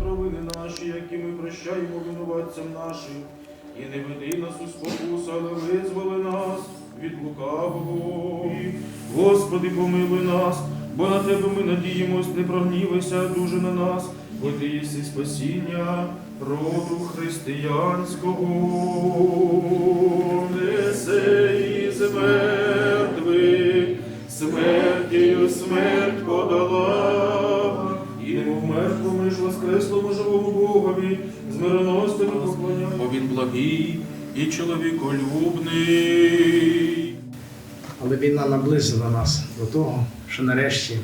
провини наші, які ми прощаємо винуватцям нашим. І не веди нас у спокусу, але визволи нас від лукавого. Господи, помилуй нас, бо на Тебе ми надіємось, не прогнівайся дуже на нас, бо Ти єси спасіння роду християнського. Несе із мертвих, смертію смерть з мироносцями поклоняємо. Бо він благий і чоловіколюбний. Але війна наблизила нас до того, що нарешті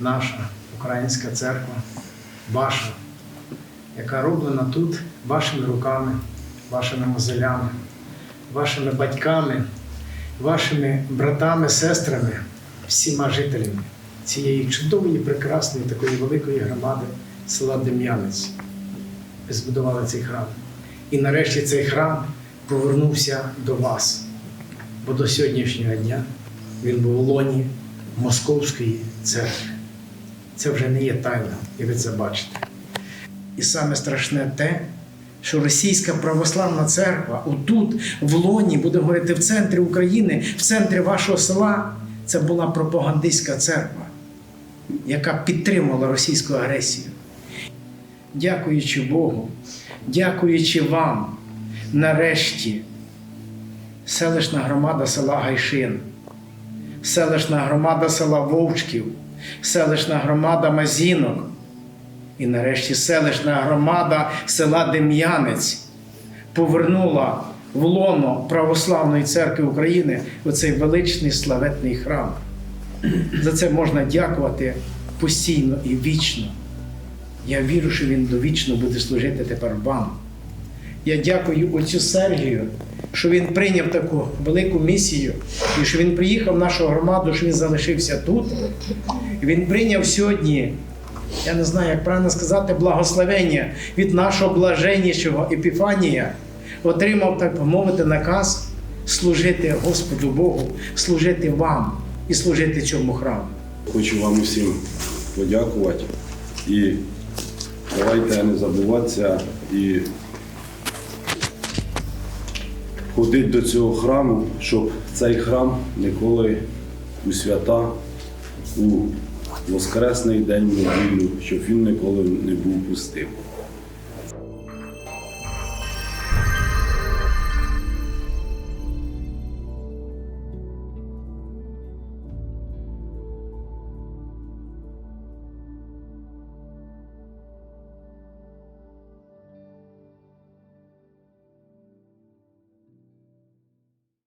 наша українська церква, ваша, яка роблена тут вашими руками, вашими мозолями, вашими батьками, вашими братами, сестрами, всіма жителями цієї чудової, прекрасної, такої великої громади села Дем'янець. Збудували цей храм. І нарешті цей храм повернувся до вас бо до сьогоднішнього дня він був у лоні Московської церкви. Це вже не є тайна, і ви це бачите. І саме страшне те, що Російська православна церква отут, в лоні, будемо говорити, в центрі України, в центрі вашого села, це була пропагандистська церква, яка підтримувала російську агресію. Дякуючи Богу, дякуючи вам, нарешті селищна громада села Гайшин, селищна громада села Вовчків, селищна громада Мазінок і нарешті селищна громада села Дем'янець повернула в лоно Православної церкви України оцей величний славетний храм. За це можна дякувати постійно і вічно. Я вірю, що він довічно буде служити тепер вам. Я дякую отцю Сергію, що він прийняв таку велику місію, і що він приїхав в нашу громаду, що він залишився тут. Він прийняв сьогодні, я не знаю, як правильно сказати, благословення від нашого блаженнішого Епіфанія, отримав, так мовити, наказ служити Господу Богу, служити вам і служити цьому храму. Хочу вам усім подякувати і давайте не забуватися і ходити до цього храму, щоб цей храм ніколи у свята, у Воскресний день неділю, щоб він ніколи не був пустим.